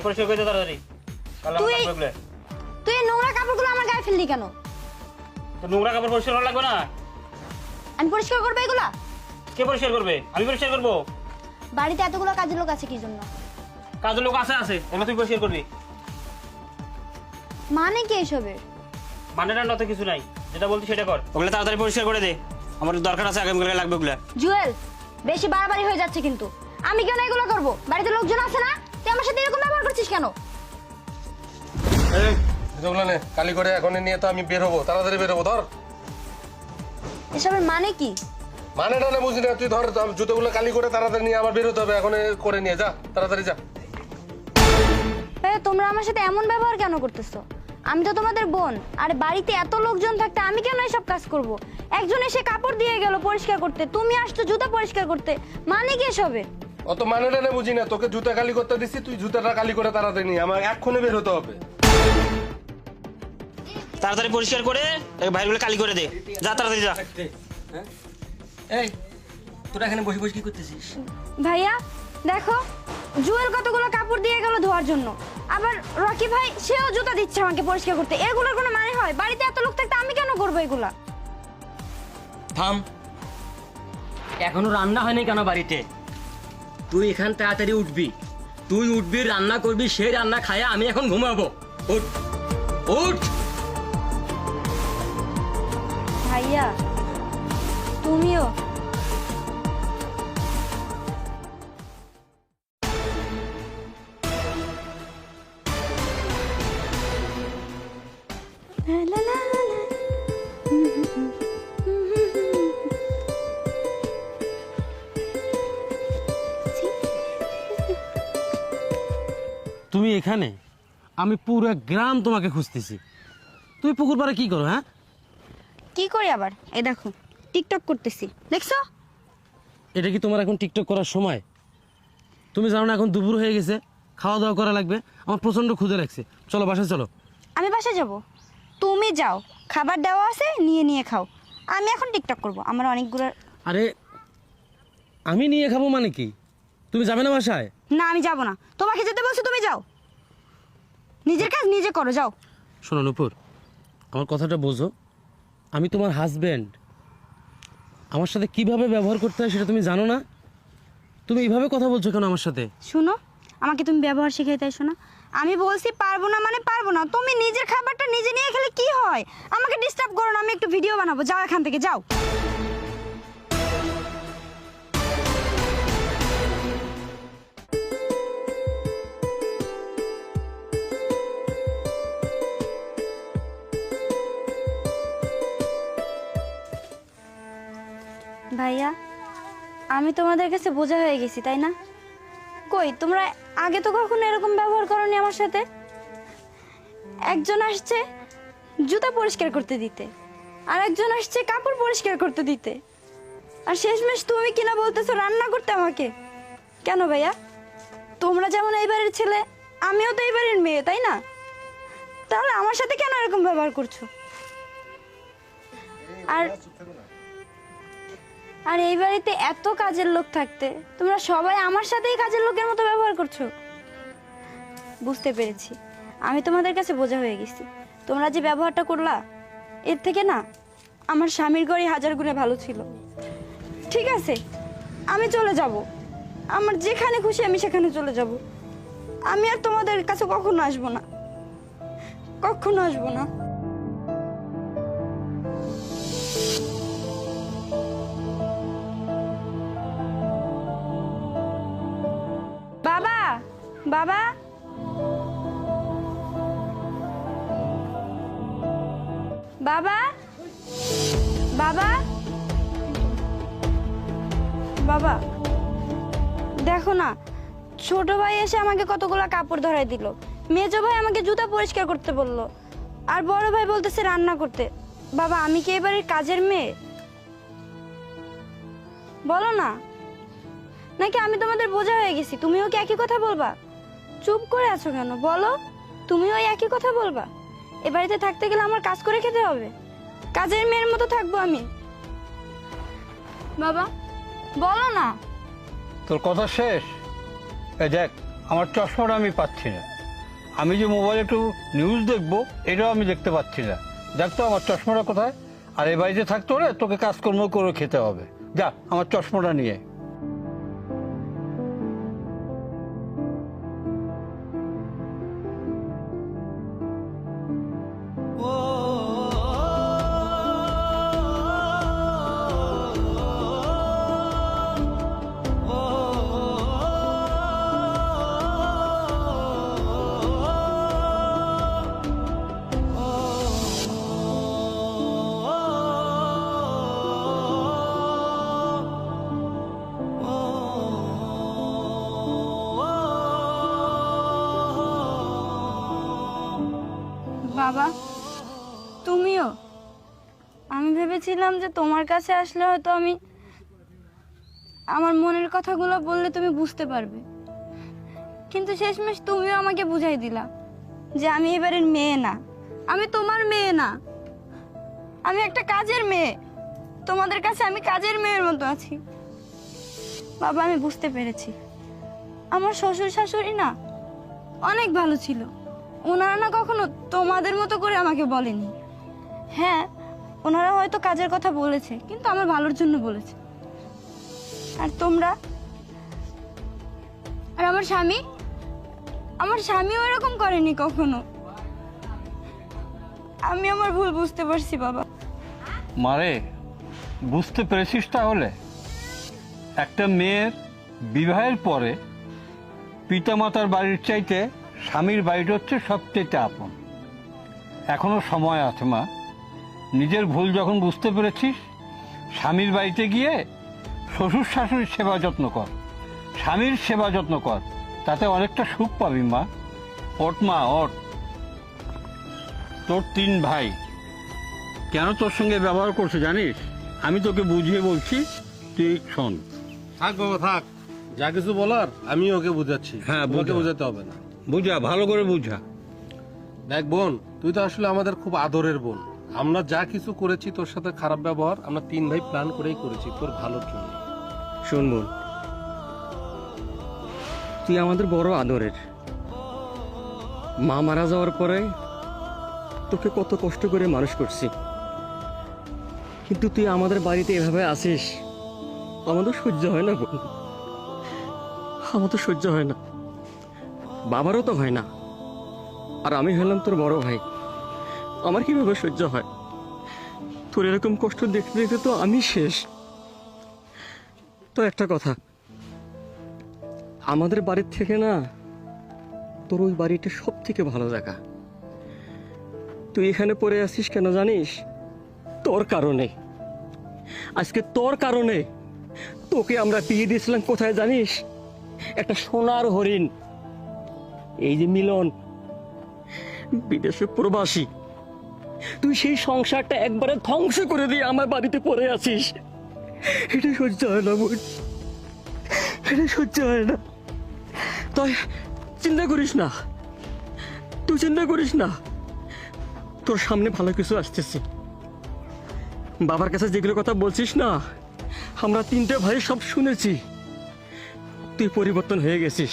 পরিষ্কার করে দে তাড়াতাড়ি। কাল আমার তুই- লাগবে তুই এই নোংরা কাপড়গুলো আমার গায়ে ফেললি কেন? তো নোংরা কাপড় পরিষ্কার করা লাগবে না? আমি পরিষ্কার করব এগুলা? কে পরিষ্কার করবে? আমি পরিষ্কার করব। বাড়িতে এতগুলো কাজের লোক আছে কি জন্য? কাজের লোক আছে আছে। এগুলো তুই পরিষ্কার করবি। মানে কি এসবের? মানে না তো কিছু নাই। যেটা বলছি সেটা কর। ওগুলো তাড়াতাড়ি পরিষ্কার করে দে। আমার দরকার আছে আগামীকালে লাগবে ওগুলো। জুয়েল বেশি বাড়াবাড়ি হয়ে যাচ্ছে কিন্তু। আমি কেন এগুলো করব? বাড়িতে লোকজন আছে না? তুই আমার সাথে এরকম ব্যবহার করছিস কেন? এই জুতোগুলো নে কালি করে এখন নিয়ে তো আমি বের হব তাড়াতাড়ি বের হব ধর। এসবের মানে কি? মানে না বুঝি না তুই ধর জুতোগুলো কালি করে তাড়াতাড়ি নিয়ে আমার বের হতে হবে এখন করে নিয়ে যা তাড়াতাড়ি যা। তোমরা আমার সাথে এমন ব্যবহার কেন করতেছো? আমি তো তোমাদের বোন আর বাড়িতে এত লোকজন থাকতে আমি কেন এসব কাজ করব? একজন এসে কাপড় দিয়ে গেল পরিষ্কার করতে তুমি আসছো জুতা পরিষ্কার করতে মানে কি এসবের অত মানে না বুঝি না তোকে জুতা কালি করতে দিচ্ছি তুই জুতাটা কালি করে তাড়াতাড়ি নিয়ে আমার এক্ষুনি বের হতে হবে। তাড়াতাড়ি পরিষ্কার করে বাইরগুলো কালি করে দে। যা তাড়াতাড়ি যা। হ্যাঁ? এই তোরা এখানে বসে বসে কি করতেছিস? ভাইয়া দেখো জুয়েল কতগুলো কাপড় দিয়ে গেল ধোয়ার জন্য। আবার রকি ভাই সেও জুতা দিচ্ছে আমাকে পরিষ্কার করতে। এগুলোর কোনো মানে হয়? বাড়িতে এত লোক থাকতে আমি কেন করব এগুলা? থাম। এখনও রান্না হয়নি কেন বাড়িতে? তুই এখান তাড়াতাড়ি উঠবি। তুই উঠবি, রান্না করবি, সেই রান্না খায়া আমি এখন ঘুমাবো। উঠ উঠ। ভাইয়া, তুমিও? তুমি এখানে? আমি পুরো গ্রাম তোমাকে খুঁজতেছি। তুমি পুকুর পাড়ে কি করো হ্যাঁ? কি করি আবার? এই দেখো টিকটক করতেছি। দেখছ? এটা কি তোমার এখন টিকটক করার সময়? তুমি জানো না এখন দুপুর হয়ে গেছে খাওয়া দাওয়া করা লাগবে আমার প্রচণ্ড ক্ষুদে লাগছে। চলো বাসায় চলো। আমি বাসায় যাব। তুমি যাও খাবার দেওয়া আছে নিয়ে নিয়ে খাও। আমি এখন টিকটক করব আমার অনেকগুলো আরে আমি নিয়ে খাব মানে কি? তুমি যাবে না বাসায়? না আমি যাব না। তোমাকে যেতে বলছো তুমি যাও। নিজের কাজ নিজে করো যাও। শোনো নুপুর আমার কথাটা বোঝো। আমি তোমার হাজব্যান্ড আমার সাথে কীভাবে ব্যবহার করতে হয় সেটা তুমি জানো না? তুমি এইভাবে কথা বলছো কেন আমার সাথে? শুনো আমাকে তুমি ব্যবহার শিখাইতে এসো শোনো। আমি বলছি পারব না মানে পারব না। তুমি নিজের খাবারটা নিজে নিয়ে খেলে কি হয়? আমাকে ডিস্টার্ব করো না আমি একটু ভিডিও বানাবো। যাও এখান থেকে যাও। ভাইয়া, আমি তোমাদের কাছে বোঝা হয়ে গেছি, তাই না? কই, তোমরা আগে তো কখনো এরকম ব্যবহার করনি আমার সাথে? একজন আসছে জুতা পরিষ্কার করতে দিতে, আর একজন আসছে কাপড় পরিষ্কার করতে দিতে। আর শেষমেশ তুমি কিনা বলতেছো রান্না করতে আমাকে? কেন ভাইয়া? তোমরা যেমন এই বাড়ির ছেলে, আমিও তো এই বাড়ির মেয়ে, তাই না? তাহলে আমার সাথে কেন এরকম ব্যবহার করছ? আর আর এই বাড়িতে এত কাজের লোক থাকতে, তোমরা সবাই আমার সাথেই কাজের লোকের মতো ব্যবহার করছ? বুঝতে পেরেছি। আমি তোমাদের কাছে বোঝা হয়ে গেছি। তোমরা যে ব্যবহারটা করলা, এর থেকে না, আমার স্বামীর ঘরই হাজার গুণে ভালো ছিল। ঠিক আছে, আমি চলে যাব। আমার যেখানে খুশি আমি সেখানে চলে যাব। আমি আর তোমাদের কাছে কখনো আসব না। কখনো আসব না। বাবা? বাবা? বাবা? বাবা, দেখো না, ছোট ভাই এসে আমাকে কতগুলো কাপড় ধরাই দিল। মেজো ভাই আমাকে জুতা পরিষ্কার করতে বলল। আর বড় ভাই বলতেছে রান্না করতে। বাবা, আমি কি এবারে কাজের মেয়ে? বলো না। নাকি আমি তোমাদের বোঝা হয়ে গেছি? তুমিও কি একই কথা বলবা? চুপ করে আছো কেন? বলো। তুমি ওই একই কথা বলবা। এ বাড়িতে থাকতে গেলে আমার কাজ করে খেতে হবে। কাজের মেয়ের মতো থাকব আমি। বাবা, বলো না। তোর কথা শেষ? এই দেখ, আমার চশমাটা আমি পাচ্ছি না। আমি যে মোবাইলে একটু নিউজ দেখব, এটাও আমি দেখতে পাচ্ছি না। দেখ তো আমার চশমাটা কোথায়। আর এ বাড়িতে থাকতে হলে তোকে কাজকর্ম করে খেতে হবে। যা, আমার চশমাটা নিয়ে। বাবা, তুমিও? আমি ভেবেছিলাম যে তোমার কাছে আসলে হয়তো আমি আমার মনের কথাগুলো বললে তুমি বুঝতে পারবে। কিন্তু শেষমেশ তুমিও আমাকে বুঝাই দিলা যে আমি এবারের মেয়ে না। আমি তোমার মেয়ে না। আমি একটা কাজের মেয়ে। তোমাদের কাছে আমি কাজের মেয়ের মতো আছি। বাবা, আমি বুঝতে পেরেছি। আমার শ্বশুর শাশুড়ি না অনেক ভালো ছিল। ওনারা না কখনো তোমাদের মতো করে আমাকে বলেনি। হ্যাঁ ওনারা হয়তো কাজের কথা বলেছে, কিন্তু আমার ভালোর জন্য বলেছে। আর তোমরা? আর আমার স্বামী? আমার স্বামীও এরকম করেনি কখনো। আমি আমার ভুল বুঝতে পারছি, বাবা। মারে, বুঝতে পেরেছিস তাহলে? একটা মেয়ের বিবাহের পরে পিতামাতার বাড়ির চাইতে স্বামীর বাড়িটা হচ্ছে সবচেয়ে আপন। এখনও সময় আছে মা। নিজের ভুল যখন বুঝতে পেরেছিস স্বামীর বাড়িতে গিয়ে শ্বশুর শাশুড়ির সেবা যত্ন কর। স্বামীর সেবা যত্ন কর। তাতে অনেকটা সুখ পাবি মা। ওট মা ওট তোর তিন ভাই। কেন তোর সঙ্গে ব্যবহার করছে জানিস? আমি তোকে বুঝিয়ে বলছি তুই শোন। থাক বাবা থাক। যা কিছু বলার আমি ওকে বুঝাচ্ছি। হ্যাঁ, ওকে বুঝা। বোঝাতে হবে না। বুঝা ভালো করে বুঝা। দেখ বোন, তুই তো আসলে আমাদের খুব আদরের বোন। আমরা যা কিছু করেছি তোর সাথে খারাপ ব্যবহার, আমরা তিন ভাই প্ল্যান করেই করেছি তোর ভালোর জন্য। শোন বোন, তুই আমাদের বড় আদরের। মা মারা যাওয়ার পরে তোকে কত কষ্ট করে মানুষ করছি। কিন্তু তুই আমাদের বাড়িতে এভাবে আসিস, আমাদের সহ্য হয় না বোন। আমাদের সহ্য হয় না। বাবারও তো হয় না। আর আমি হলাম তোর বড় ভাই। আমার কীভাবে সহ্য হয়? তোর এরকম কষ্ট দেখতে দেখতে তো আমি শেষ। তো একটা কথা, আমাদের বাড়ির থেকে না, তোর ওই বাড়িটা সব থেকে ভালো জায়গা। তুই এখানে পড়ে আসিস কেন জানিস? তোর কারণে। আজকে তোর কারণে তোকে আমরা বিয়ে দিয়েছিলাম, কোথায় জানিস? একটা সোনার হরিণ। এই যে মিলন বিদেশে প্রবাসী। তুই সেই সংসারটা একবারে ধ্বংস করে দিয়ে আমার বাড়িতে পড়ে আছিস। এটা সহ্য হয় না, বোন। এটা সহ্য হয় না। তাই চিন্তা করিস না। তুই চিন্তা করিস না। তোর সামনে ভালো কিছু আসতেছে। বাবার কাছে যেগুলো কথা বলছিস না, আমরা তিনটে ভাই সব শুনেছি। তুই পরিবর্তন হয়ে গেছিস।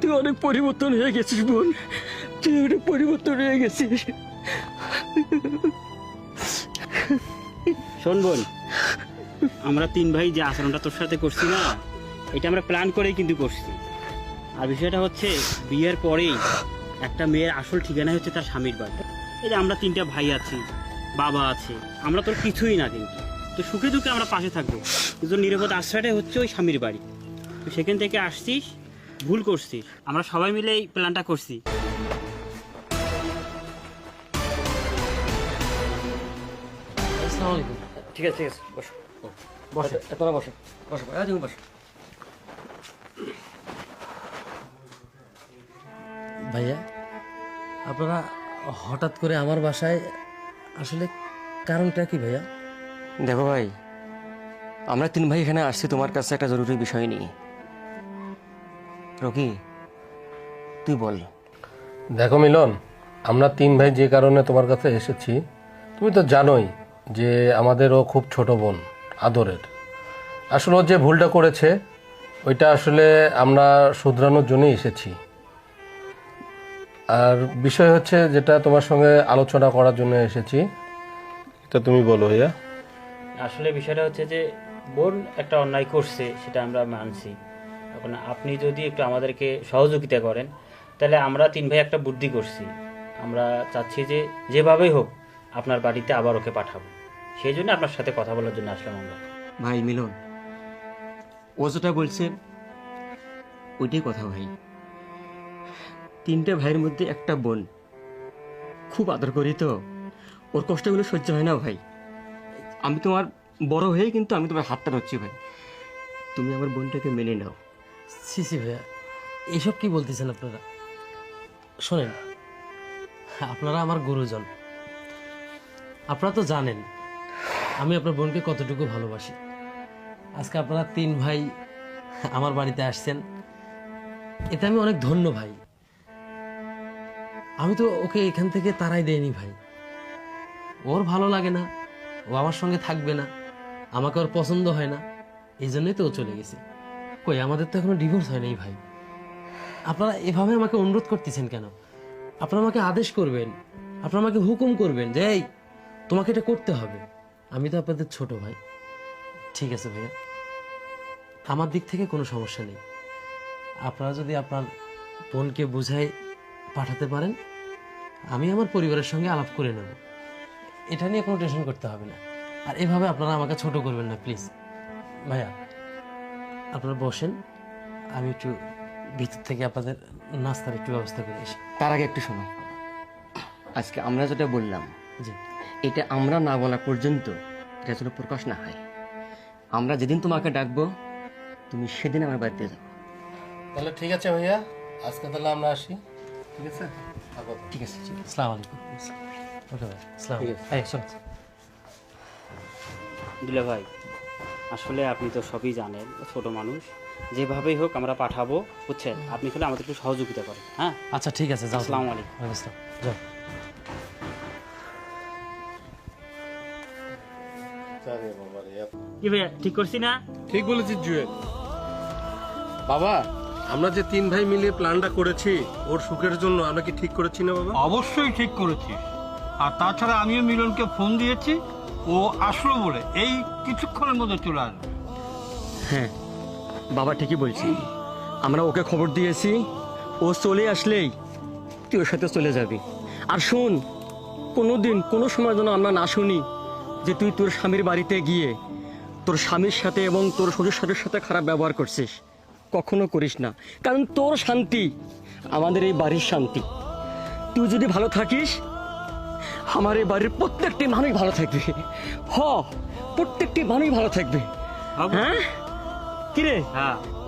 তুই অনেক পরিবর্তন হয়ে গেছিস, বোন। তুই অনেক পরিবর্তন হয়ে গেছিস শোন বোন, আমরা তিন ভাই যে আচরণটা তোর সাথে করছি না, এটা আমরা প্ল্যান করেই কিন্তু করছি। আর বিষয়টা হচ্ছে, বিয়ের পরেই একটা মেয়ের আসল ঠিকানা হচ্ছে তার স্বামীর বাড়ি। যে আমরা তিনটা ভাই আছি, বাবা আছে, আমরা তোর কিছুই না কিন্তু। তো সুখে দুঃখে আমরা পাশে থাকব। কিন্তু নিরাপদ আশ্রয়টাই হচ্ছে ওই স্বামীর বাড়ি। তো সেখান থেকে আসছিস, ভুল করছিস। আমরা সবাই মিলে এই প্ল্যানটা করছি। আসসালামু আলাইকুম। ঠিক আছে ঠিক আছে বসো। বসো। তোরা বসো। বসো আরে তুমি বসো। ভাইয়া আপনারা হঠাৎ করে আমার বাসায় আসলে কারণটা কি ভাইয়া? দেখো ভাই আমরা তিন ভাই এখানে আসছি তোমার কাছে একটা জরুরি বিষয় নিয়ে। রকি তুই বল। দেখো মিলন আমরা তিন ভাই যে কারণে তোমার কাছে এসেছি তুমি তো জানোই যে আমাদেরও খুব ছোট বোন, আদরের। আসলে ও যে ভুলটা করেছে, ওইটা আসলে আমরা শুধরানোর জন্যই এসেছি। আর বিষয় হচ্ছে যেটা তোমার সঙ্গে আলোচনা করার জন্য এসেছি, এটা তুমি বলো ভাইয়া। আসলে বিষয়টা হচ্ছে যে, বোন একটা অন্যায় করছে, সেটা আমরা মানছি। এখন আপনি যদি একটু আমাদেরকে সহযোগিতা করেন, তাহলে আমরা তিন ভাই একটা বুদ্ধি করছি। আমরা চাচ্ছি যে, যেভাবেই হোক আপনার বাড়িতে আবার ওকে পাঠাবো। সেই জন্য আপনার সাথে কথা বলার জন্য আসলাম আমরা। ভাই মিলন ও যেটা বলছে ওইটাই কথা ভাই। তিনটে ভাইয়ের মধ্যে একটা বোন। খুব আদর করি তো। ওর কষ্টগুলো সহ্য হয় না ভাই। আমি তোমার বড় হয়ে কিন্তু আমি তোমার হাতটা ধরছি ভাই। তুমি আমার বোনটাকে মেনে নাও। সি সি ভাইয়া এসব কি বলতেছেন আপনারা? শোনেন আপনারা আমার গুরুজন। আপনারা তো জানেন, আমি আপনার বোনকে কতটুকু ভালোবাসি। আজকে আপনারা তিন ভাই আমার বাড়িতে আসছেন। এতে আমি অনেক ধন্য ভাই। আমি তো ওকে এখান থেকে তারাই দেয়নি ভাই। ওর ভালো লাগে না, ও আমার সঙ্গে থাকবে না, আমাকে ওর পছন্দ হয় না, এই জন্যই তো ও চলে গেছে। কই, আমাদের তো এখনও ডিভোর্স হয়নি ভাই। আপনারা এভাবে আমাকে অনুরোধ করতেছেন কেন? আপনারা আমাকে আদেশ করবেন, আপনারা আমাকে হুকুম করবেন যে, এই তোমাকে এটা করতে হবে। আমি তো আপনাদের ছোট ভাই। ঠিক আছে ভাইয়া। আমার দিক থেকে কোনো সমস্যা নেই। আপনারা যদি আপনার বোনকে বুঝাই পাঠাতে পারেন আমি আমার পরিবারের সঙ্গে আলাপ করে নেব। এটা নিয়ে কোনো টেনশন করতে হবে না। আর এভাবে আপনারা আমাকে ছোট করবেন না প্লিজ ভাইয়া আপনারা বসেন। আমি একটু ভিতর থেকে আপনাদের নাস্তার একটু ব্যবস্থা করে আসি। তার আগে একটু শোনো। আজকে আমরা যেটা বললাম জি। এটা আমরা না বলা পর্যন্ত এটা যেন প্রকাশ না হয়। আমরা যেদিন তোমাকে ডাকবো তুমি সেদিন আমার বাড়িতে যাও তাহলে ঠিক আছে ভাইয়া আজকে তাহলে আমরা আসি। ঠিক আছে? ঠিক আছে আছে। আলাইকুম। ওকে ভাই আসসালামু এই শোনো। দিলে ভাই আসলে আপনি তো সবই জানেন ছোট মানুষ। যেভাবেই হোক আমরা পাঠাবো বুঝছেন? আপনি শুধু আমাদের একটু সহযোগিতা করেন হ্যাঁ? আচ্ছা ঠিক আছে যাও আসসালামু আলাইকুম। যাও। কি ভাইয়া ঠিক করছি না? ঠিক বলেছিস জুয়েল। বাবা আমরা যে তিন ভাই মিলে প্ল্যানটা করেছি ওর সুখের জন্য আমরা কি ঠিক করেছি না বাবা? অবশ্যই ঠিক করেছিস। আর তাছাড়া আমিও মিলনকে ফোন দিয়েছি ও আসলো বলে এই কিছুক্ষণের মধ্যে চলে আসবে। হ্যাঁ বাবা ঠিকই বলছি। আমরা ওকে খবর দিয়েছি ও চলে আসলেই তুই ওর সাথে চলে যাবি। আর শোন কোনো দিন কোনো সময় যেন আমরা না শুনি যে তুই তোর স্বামীর বাড়িতে গিয়ে তোর স্বামীর সাথে এবং তোর শ্বশুর শাশুর সাথে খারাপ ব্যবহার করছিস। কখনো করিস না। কারণ তোর শান্তি আমাদের এই বাড়ির শান্তি। তুই যদি ভালো থাকিস আমার এই বাড়ির প্রত্যেকটি মানুষ ভালো থাকবে। হ প্রত্যেকটি মানুষ ভালো থাকবে। হ্যাঁ? কিরে হ্যাঁ।